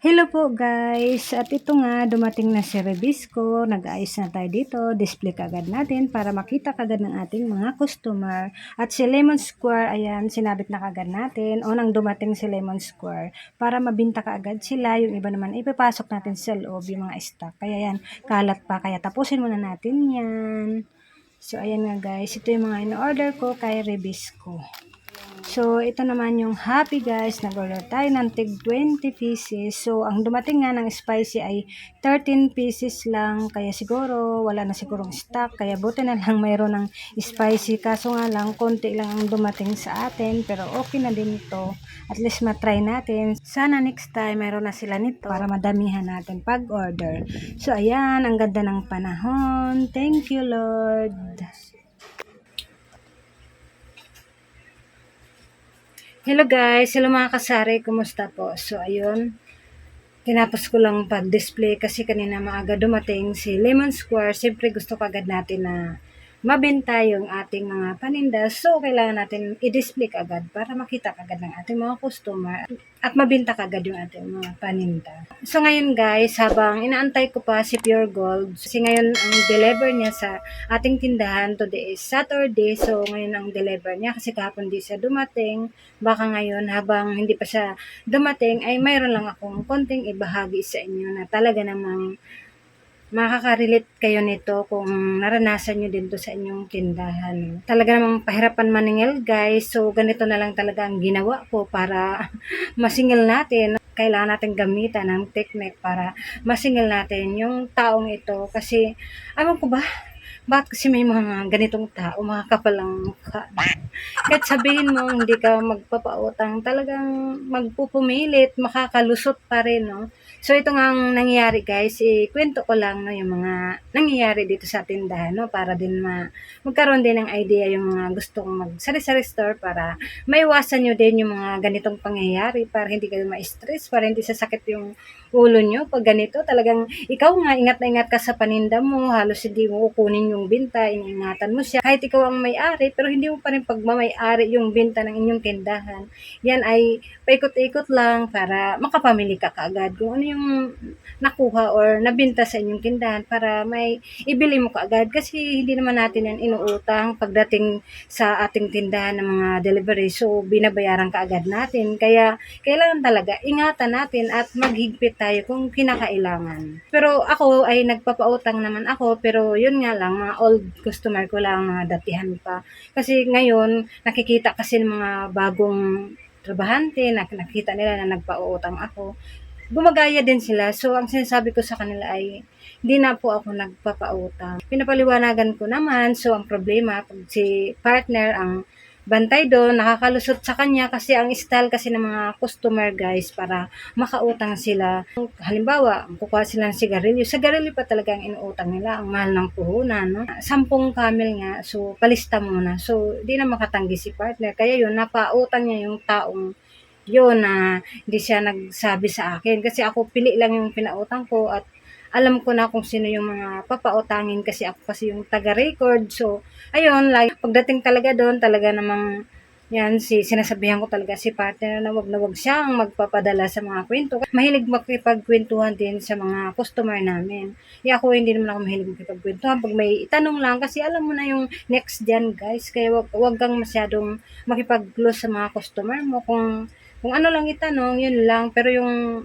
Hello po guys! At ito nga, dumating na si Rebisco. Nag-ayos na tayo dito. Display kagad natin para makita kagad ng ating mga customer. At si Lemon Square, ayan, sinabit na kagad natin. O nang dumating si Lemon Square para mabinta kaagad sila. Yung iba naman, ipapasok natin sa loob yung mga stock. Kaya yan, kalat pa. Kaya tapusin muna natin yan. So, ayan nga guys. Ito yung mga in-order ko kay Rebisco. So, ito naman yung happy guys. Nag-order tayo ng tig 20 pieces. So, ang dumating nga ng spicy ay 13 pieces lang. Kaya siguro, wala na sigurong stock. Kaya buti na lang mayroon ng spicy. Kaso nga lang, konti lang ang dumating sa atin. Pero okay na din ito. At least matry natin. Sana next time, mayroon na sila nito para madamihan natin pag-order. So, ayan. Ang ganda ng panahon. Thank you, Lord. Hello guys, hello mga kasari, kumusta po? So ayun, tinapos ko lang pag-display kasi kanina maaga dumating si Lemon Square. Siyempre gusto ko agad natin na mabenta yung ating mga paninda. So kailangan natin i-display agad para makita agad ng ating mga customer at mabenta agad yung ating mga paninda. So ngayon guys, habang inaantay ko pa si Pure Gold, kasi ngayon ang deliver niya sa ating tindahan, today is Saturday, so ngayon ang deliver niya kasi kahapon di siya dumating, baka ngayon habang hindi pa siya dumating ay mayroon lang akong konting ibahagi sa inyo na talaga namang makaka-relate kayo nito kung naranasan nyo din to sa inyong tindahan. Talaga namang pahirapan maningil guys, so ganito na lang talaga ang ginawa ko para masingil natin. Kailangan natin gamitan ng technique para masingil natin yung taong ito kasi, alam ko ba, bakit kasi may mga ganitong tao, mga kapalang mukha. Kahit sabihin mo, hindi ka magpapautang, talagang magpupumilit, makakalusot pa rin, no? So, ito nga ang nangyayari, guys. Ikwento ko lang, no, yung mga nangyayari dito sa tindahan, no? Para din ma magkaroon din ng idea yung mga gustong mag-sari-sari store para maiwasan nyo din yung mga ganitong pangyayari para hindi kayo ma-stress, para hindi sasakit yung ulo nyo pag ganito. Talagang ikaw nga, ingat na ingat ka sa paninda mo, halos hindi mo kukunin yung binta, iniingatan mo siya. Kahit ikaw ang may-ari, pero hindi mo pa rin pagmamay-ari yung binta ng inyong tindahan. Yan ay paikot-ikot lang para makapamili ka kaagad kung ano yung nakuha or nabinta sa inyong tindahan para may ibili mo kaagad. Kasi hindi naman natin yan inuutang pagdating sa ating tindahan ng mga delivery. So binabayaran kaagad natin. Kaya kailangan talaga ingatan natin at maghigpit tayo kung kinakailangan. Pero ako ay nagpapautang naman ako. Pero yun nga lang mga old customer ko lang mga datihan pa. Kasi ngayon nakikita kasi ng mga bagong trabahante, nak nakita nila na nagpautang ako, gumagaya din sila. So, ang sinasabi ko sa kanila ay, hindi na po ako nagpapautang. Pinapaliwanagan ko naman, so ang problema, pag si partner ang bantay doon, nakakalusot sa kanya kasi ang style kasi ng mga customer guys para makautang sila. Halimbawa, kukuha sila ng sigarilyo. Sigarilyo pa talaga ang inuutang nila, ang mahal ng puhunan. No? Sampung camel nga, so palista muna. So, di na makatanggi si partner. Kaya yun, napautang niya yung taong yun na hindi siya nagsabi sa akin. Kasi ako pili lang yung pinautang ko at alam ko na kung sino yung mga papautangin kasi ako kasi yung taga-record. So, ayun, like, pagdating talaga doon, talaga namang yan, si, sinasabihan ko talaga si partner na wag na wag siyang magpapadala sa mga kwento. Mahilig makipagkwentuhan din sa mga customer namin. Eh ako, hindi naman ako mahilig makipagkwentuhan. Pag may itanong lang, kasi alam mo na yung next dyan, guys. Kaya wag, wag kang masyadong makipag-close sa mga customer mo. Kung, kung ano lang itanong, yun lang. Pero yung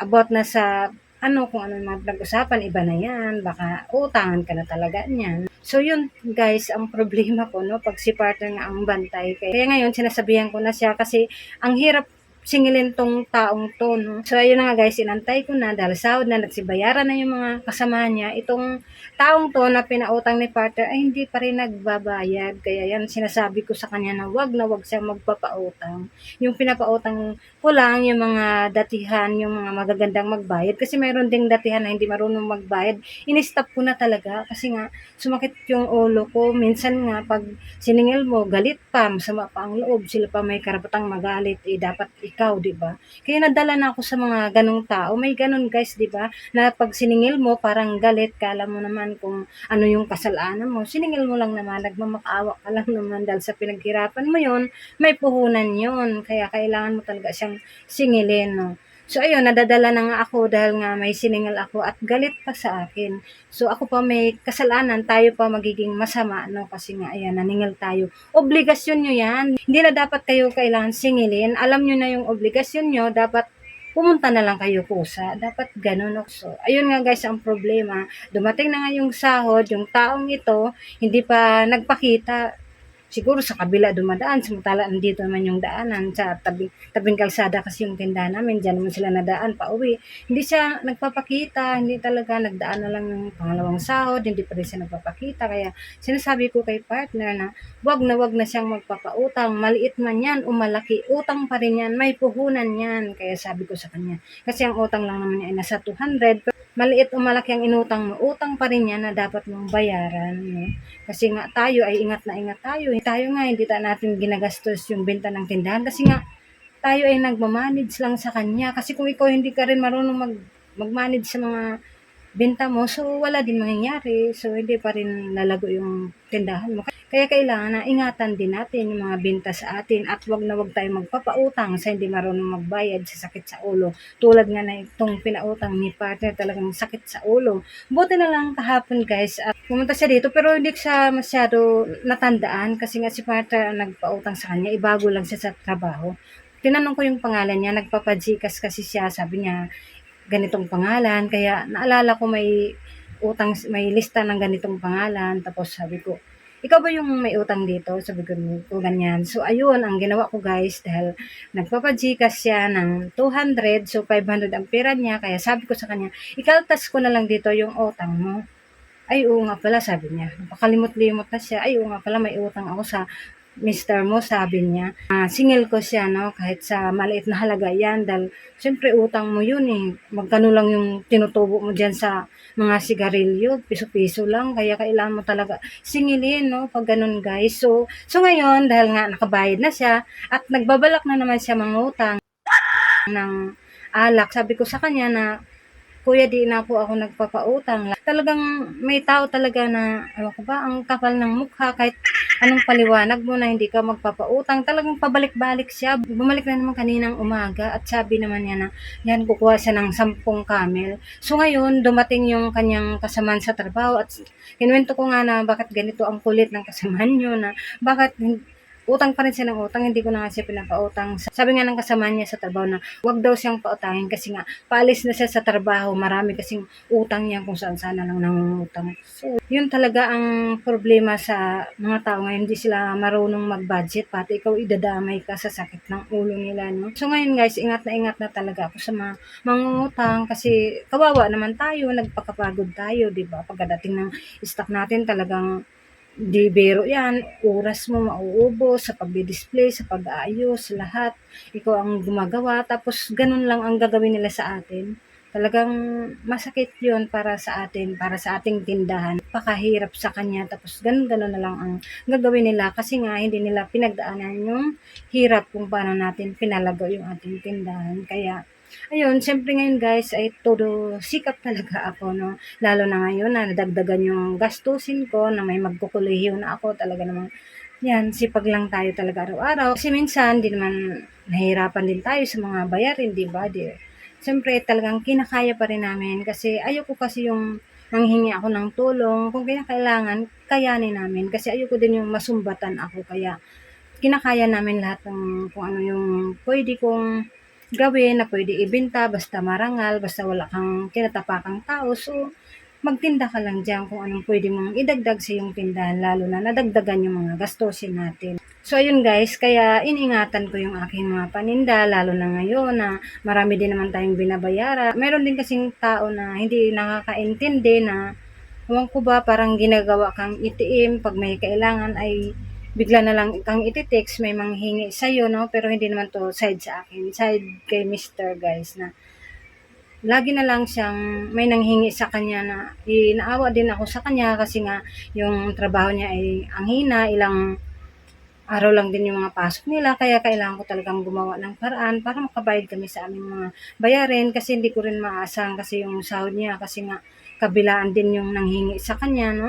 about na sa ano, kung ano mga pinag-usapan, iba na yan. Baka utangan ka na talaga niyan. So, yun, guys, ang problema ko, no, pag si partner nga ang bantay. Kaya ngayon, sinasabihan ko na siya kasi ang hirap singilin tong taong to, no? So, ayun na nga guys, inantay ko na dahil sahod na, nagsibayaran na yung mga kasama niya. Itong taong to na pinautang ni partner ay hindi pa rin nagbabayad. Kaya yan, sinasabi ko sa kanya na wag na wag siyang magpapautang. Yung pinapautang ko lang yung mga datihan, yung mga magagandang magbayad. Kasi mayroon ding datihan na hindi marunong magbayad. In-stop ko na talaga kasi nga sumakit yung ulo ko. Minsan nga pag siningil mo, galit pa, masama pa ang loob. Sila pa may karapatang magalit. Eh, dapat ikaw, di ba? Kaya nadala na ako sa mga ganong tao. May ganon guys, di ba? Na pag siningil mo, parang galit ka. Alam mo naman kung ano yung kasalanan mo. Siningil mo lang naman, nagmamakaawa ka lang naman dahil sa pinaghirapan mo yon may puhunan yon Kaya kailangan mo talaga siyang singilin, no? So ayun, nadadala na nga ako dahil nga may siningal ako at galit pa sa akin. So ako pa may kasalanan, tayo pa magiging masama, no? Kasi nga, ayan, naningal tayo. Obligasyon nyo yan. Hindi na dapat kayo kailangan singilin. Alam nyo na yung obligasyon nyo, dapat pumunta na lang kayo kusa. Dapat ganun. So, ayun nga guys, ang problema. Dumating na nga yung sahod, yung taong ito, hindi pa nagpakita siguro sa kabila dumadaan, samantala nandito naman yung daanan sa tabing, tabing kalsada kasi yung tindahan namin, dyan naman sila nadaan pa uwi. Hindi siya nagpapakita, hindi talaga nagdaan na lang ng pangalawang sahod, hindi pa rin siya nagpapakita. Kaya sinasabi ko kay partner na wag na wag na siyang magpapautang, maliit man yan o malaki, utang pa rin yan, may puhunan yan. Kaya sabi ko sa kanya, kasi ang utang lang naman niya ay nasa 200, pero maliit o malaki ang inutang mo, utang pa rin yan na dapat mong bayaran. No? Kasi nga tayo ay ingat na ingat tayo. Tayo nga hindi ta natin ginagastos yung benta ng tindahan kasi nga tayo ay nagmamanage lang sa kanya. Kasi kung ikaw hindi ka rin marunong mag, mag-manage sa mga benta mo, so wala din mangyayari. So hindi pa rin lalago yung tindahan mo. Kaya kailangan na ingatan din natin yung mga benta sa atin at wag na wag tayo magpapautang sa hindi marunong magbayad sa sakit sa ulo. Tulad nga na itong pinautang ni partner talagang sakit sa ulo. Buti na lang kahapon guys at pumunta siya dito pero hindi siya masyado natandaan kasi nga si partner ang nagpautang sa kanya. Ibago lang siya sa trabaho. Tinanong ko yung pangalan niya, nagpapajikas kasi siya, sabi niya, ganitong pangalan. Kaya naalala ko may utang, may lista ng ganitong pangalan. Tapos sabi ko, ikaw ba yung may utang dito? Sabi ko, ko ganyan. So, ayun, ang ginawa ko guys, dahil nagpapajikas siya ng 200, so 500 ang pera niya. Kaya sabi ko sa kanya, ikaltas ko na lang dito yung utang mo. Ay, oo nga pala, sabi niya. Napakalimot-limot na siya. Ay, oo nga pala, may utang ako sa mister mo, sabi niya. Ah, singil ko siya, no? Kahit sa maliit na halaga yan. Dahil, syempre, utang mo yun, eh. Magkano lang yung tinutubo mo dyan sa mga sigarilyo. Piso-piso lang. Kaya kailangan mo talaga singilin, no? Pag ganun, guys. So, so ngayon, dahil nga nakabayad na siya, at nagbabalak na naman siya mangutang ng alak. Sabi ko sa kanya na, Kuya, di na po ako nagpapautang. Talagang may tao talaga na, ewan ko ba, ang kapal ng mukha kahit anong paliwanag mo na hindi ka magpapautang. Talagang pabalik-balik siya. Bumalik na naman kaninang umaga at sabi naman niya na, yan, kukuha siya ng sampung camel. So ngayon, dumating yung kanyang kasamaan sa trabaho at kinuwento ko nga na bakit ganito ang kulit ng kasamaan niyo na bakit utang pa rin siya ng utang, hindi ko na nga siya pinapautang. Sabi nga ng kasama niya sa trabaho na wag daw siyang pautangin kasi nga paalis na siya sa trabaho, marami kasing utang niya kung saan sana lang nangungutang. So, yun talaga ang problema sa mga tao ngayon, hindi sila marunong mag-budget, pati ikaw idadamay ka sa sakit ng ulo nila, no? So ngayon guys, ingat na ingat na talaga ako sa mga mangungutang kasi kawawa naman tayo, nagpakapagod tayo, di ba? Pagdating ng stock natin talagang di yan, oras mo mauubos sa pagdi-display, sa pag-aayos, lahat. Ikaw ang gumagawa, tapos ganun lang ang gagawin nila sa atin. Talagang masakit yon para sa atin, para sa ating tindahan. Pakahirap sa kanya, tapos ganun-ganun na lang ang gagawin nila kasi nga hindi nila pinagdaanan yung hirap kung paano natin pinalago yung ating tindahan. Kaya, ayun, siyempre ngayon guys, ay todo sikap talaga ako, no? Lalo na ngayon na nadagdagan yung gastusin ko, na may magkukulihiw na ako, talaga namang yan, sipag lang tayo talaga araw-araw. Kasi minsan, di naman nahihirapan din tayo sa mga bayarin, di ba? Di, siyempre, talagang kinakaya pa rin namin kasi ayoko kasi yung manghingi ako ng tulong. Kung kailangan, kayanin namin. Kasi ayoko din yung masumbatan ako. Kaya, kinakaya namin lahat ng kung ano yung pwede kong gawin na pwede ibenta, basta marangal, basta wala kang kinatapakang tao. So, magtinda ka lang dyan kung anong pwede mong idagdag sa iyong tindahan, lalo na nadagdagan yung mga gastusin natin. So, ayun guys, kaya iningatan ko yung aking mga paninda, lalo na ngayon na marami din naman tayong binabayara. Meron din kasing tao na hindi nakakaintindi na, huwag ko ba, parang ginagawa kang itiim, pag may kailangan ay bigla na lang kang ititext, may manghingi sa'yo, no? Pero hindi naman to side sa akin, side kay Mr. guys na lagi na lang siyang may nanghingi sa kanya na inaawa din ako sa kanya kasi nga yung trabaho niya ay ang hina, ilang araw lang din yung mga pasok nila kaya kailangan ko talagang gumawa ng paraan para makabayad kami sa aming mga bayarin kasi hindi ko rin maasahan kasi yung sahod niya kasi nga kabilaan din yung nanghingi sa kanya no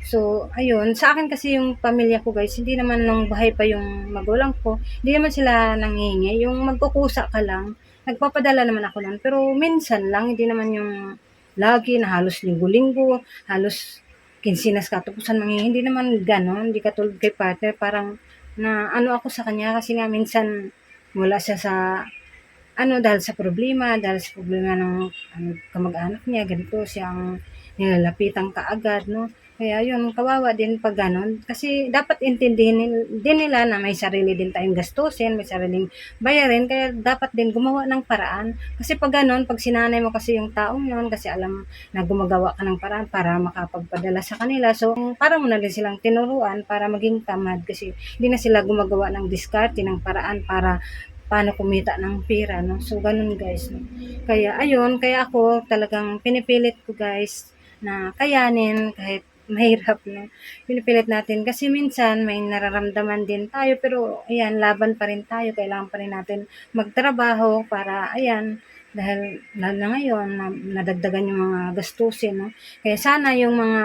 So, ayun. Sa akin kasi yung pamilya ko guys, hindi naman nung bahay pa yung magulang ko, hindi naman sila nanghingi. Yung magkukusa ka lang, nagpapadala naman ako nun. Pero minsan lang, hindi naman yung lagi na halos linggo-linggo, halos kinsinas katupusan mga hindi naman ganon, hindi katulad kay partner, parang na ano ako sa kanya kasi nga minsan wala siya sa ano dahil sa problema, dahil sa problema ng ano, kamag-anak niya, ganito siyang nilalapitan kaagad, no? Kaya yun, kawawa din pag ganon. Kasi dapat intindihin din nila na may sarili din tayong gastusin, may sariling bayarin, kaya dapat din gumawa ng paraan. Kasi pag ganon, pag sinanay mo kasi yung taong yun, kasi alam na gumagawa ka ng paraan para makapagpadala sa kanila. So, para mo na din silang tinuruan para maging tamad kasi hindi na sila gumagawa ng diskarte, ng paraan para paano kumita ng pera, no? So, ganun guys, no? Kaya, ayun, kaya ako talagang pinipilit ko guys na kayanin kahit mahirap, no? Pinipilit natin kasi minsan may nararamdaman din tayo pero ayan, laban pa rin tayo. Kailangan pa rin natin magtrabaho para, ayan, dahil lalo na ngayon, na, nadagdagan yung mga gastusin, no? Kaya sana yung mga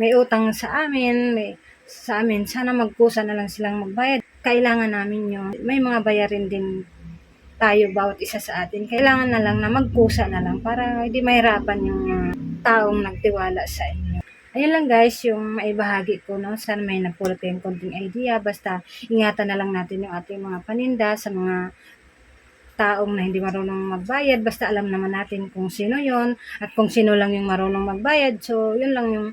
may utang sa amin, may, sa amin, sana magkusa na lang silang magbayad. Kailangan namin yung, may mga bayarin din tayo bawat isa sa atin. Kailangan na lang na magkusa na lang para hindi mahirapan yung mga taong nagtiwala sa inyo. Ayun lang guys, yung maibahagi ko, no? Sana may napulot kayong konting idea. Basta, ingatan na lang natin yung ating mga paninda sa mga taong na hindi marunong magbayad. Basta alam naman natin kung sino yon at kung sino lang yung marunong magbayad. So, yun lang yung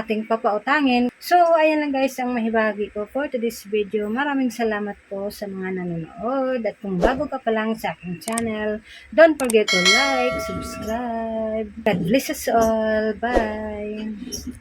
ating papautangin. So, ayan lang guys ang mahibagi ko for today's video. Maraming salamat po sa mga nanonood. At kung bago ka pa lang sa aking channel, don't forget to like, subscribe. God bless us all. Bye!